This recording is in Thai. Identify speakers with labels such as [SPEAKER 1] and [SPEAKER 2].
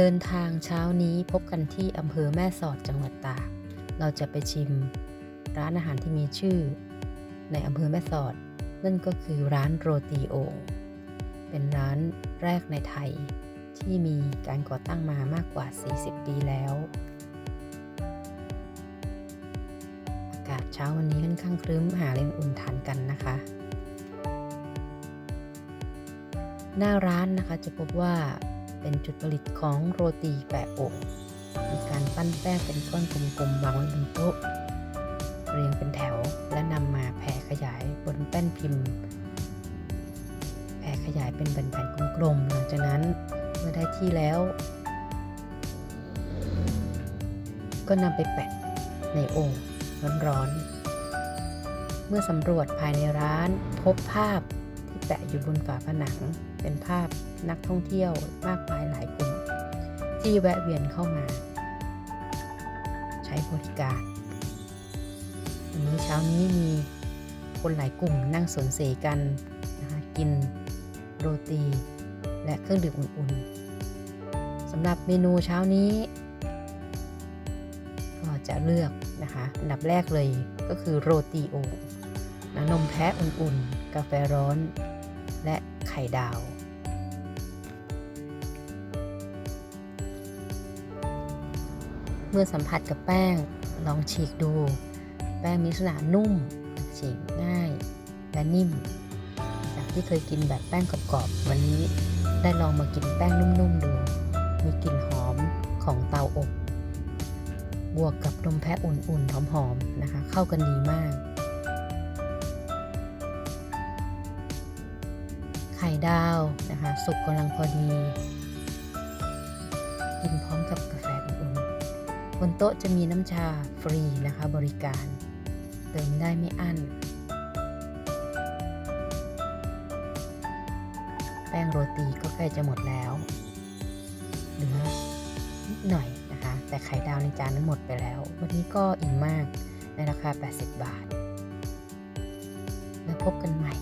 [SPEAKER 1] เดินทางเช้านี้พบกันที่อำเภอแม่สอดจังหวัดตาก เราจะไปชิมร้านอาหารที่มีชื่อ ในอำเภอแม่สอด นั่นก็คือร้านโรตีโอ่งเป็นร้านแรกในไทยที่มีการก่อตั้งมามากกว่า 40 ปีแล้ว อากาศเช้าวันนี้ค่อนข้างครึ้มหาเล่นอุ่นทานกันนะคะ หน้าร้านนะคะจะพบว่า เป็นจุดผลิตของโรตีแปะโอ่งมีการปั้นแป้งเป็นก้อนกลมๆวางไว้บนโต๊ะเรียงเป็นแถวและนำมาแผ่ขยายบนแป้นพิมพ์ แผ่ขยายเป็นแผ่นๆกลมๆหลังจากนั้นเมื่อได้ที่แล้ว ก็นำไปแปะในโอ่งร้อนๆเมื่อสำรวจภายในร้านพบภาพ ที่แปะอยู่บนฝาผนัง เป็นภาพนักท่องเที่ยวมากมายหลายกลุ่ม ที่แวะเวียนเข้ามา ใช้บริการวันนี้เช้านี้มีคนหลายกลุ่มนั่งสนเสกันนะคะกินโรตี และเครื่องดื่มอุ่นๆสำหรับเมนูเช้านี้ ก็จะเลือกนะคะอันดับแรกเลยก็คือโรตีโอ่งน้ำนมแพะอุ่นๆ กาแฟร้อน และไข่ดาว เมื่อสัมผัสกับแป้งลองฉีกดู แป้งมีลักษณะนุ่ม ฉีกง่าย และนิ่ม จากที่เคยกินแบบแป้งกรอบๆวันนี้ได้ลองมากินแป้งนุ่มๆดู มีกลิ่นหอมของเตาอบ บวกกับนมแพะอุ่นๆหอมๆนะคะ เข้ากันดีมาก ไข่ดาวนะคะสุกกำลังพอดี กินพร้อมกับกาแฟอุ่นๆบนโต๊ะจะมีน้ำชาฟรีนะคะบริการ เติมได้ไม่อั้น แป้งโรตีก็ใกล้จะหมดแล้วเหลือนิดหน่อยนะคะ แต่ไข่ดาวในจานนั้นหมดไปแล้ว วันนี้ก็อิ่มมากในราคา 80 บาท แล้วพบกันใหม่